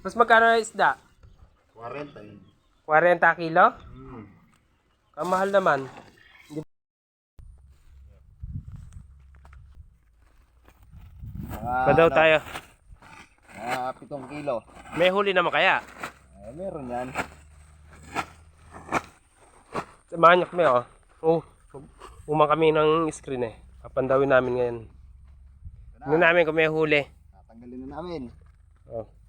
Mas magkano na isda? 40 yun. 40 kilo? Hmm. Kamahal naman. Mga, Pa daw ano, tayo. Mga 7 kilo. May huli naman kaya. Eh, meron yan. Samahan niyo kami oh. Oh, umang kami ng screen eh. Papandawin namin ngayon. Tingnan namin kung may huli. Tatanggalin na namin. Oh.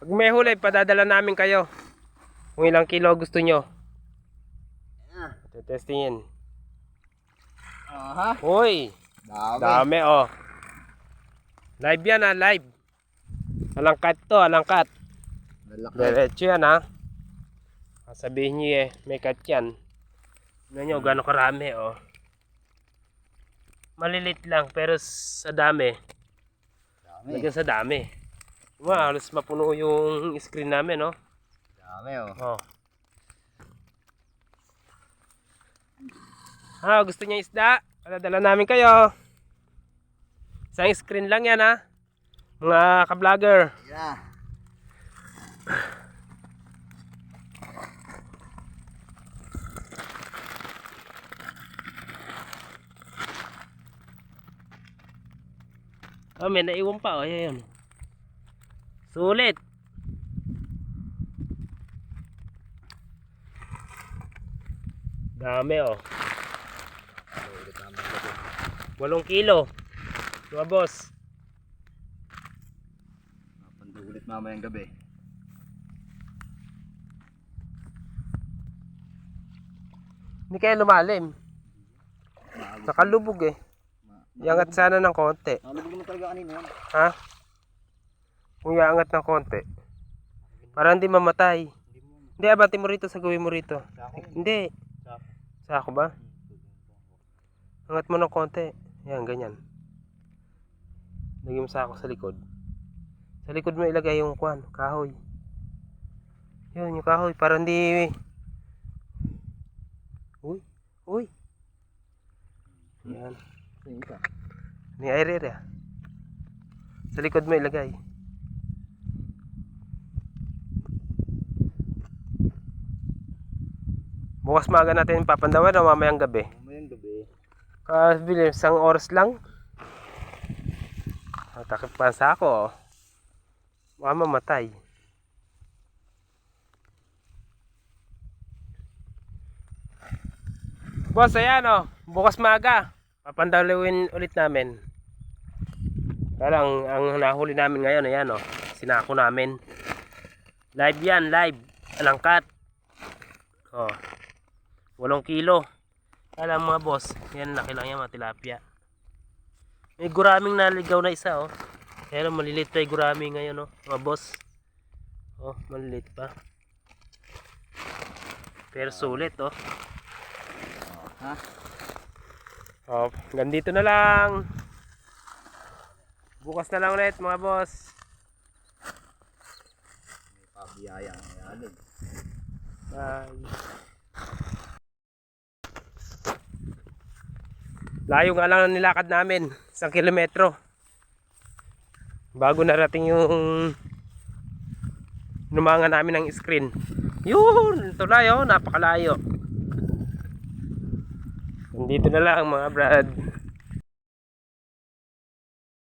Pag may huli, padadala namin kayo. Kung ilang kilo gusto nyo. Ah. Testingin. Aha. Uy, Dami. dami oh. Live yan ah, live. Alangkat to, alangkat. Lalaki. Diretso yan ha. Sabihin niyo eh, may cut yan. Tignan nyo gano'ng karami oh. Malilit lang pero sa dami. Dami. Lagyan sa dami. Diba, halos mapuno yung screen namin no. Dami oh. Oh. Ah, gusto niya isda? Dala namin kayo. Isang screen lang yan ha. Mga ka-vlogger. Na. Oh, may naiwan pa. Oh, ayan. Sulit. Dami oh. Ulit. 8 kilo. Mga boss. Pandulit mamayang gabi. Hindi kaya lumalim. Nakalubog eh. Iangat sana ng konti. Nalubog naman talaga kanina yan. Ha? Kung iangat ng konti. Para hindi mamatay. Hindi, abati mo rito. Sagawin mo rito. Hindi. Sa ako ba? Angat mo ng konti. Yan, ganyan. Lagyan mo sa ako sa likod. Sa likod mo ilagay yung kwan, kahoy. Yun, yung kahoy. Para hindi... Uy, uy. Yan. Ni aire ah. Sa likod mo ilagay. Bukas maaga natin papandawan o mamayang gabi. Mamayang gabi. Kasi isang oras lang. Ang takip pa sa ako. oh. Baka mamatay. Boss, ayan o. Bukas maaga. Papandalawin ulit namin. Kaya lang, ang nahuli namin ngayon, ayan o. Sinako namin. Live yan, live. Alangkat. Oh. 8 kilo. Alam mga boss, yan laki lang yan mga tilapia. May guraming naligaw na isa oh. Pero malilit pa yung gurami ngayon oh, mga boss. Oh, malilit pa. Pero sulit oh. Ha? Oh, ganito na lang. Bukas na lang ulit mga boss. May pabiyaya. Eh. Bye. Layo nga lang ang nilakad namin. Isang kilometro. Bago narating yung numanga namin ng screen. Yun! Tulay oh, napakalayo. Nandito na lang mga brad.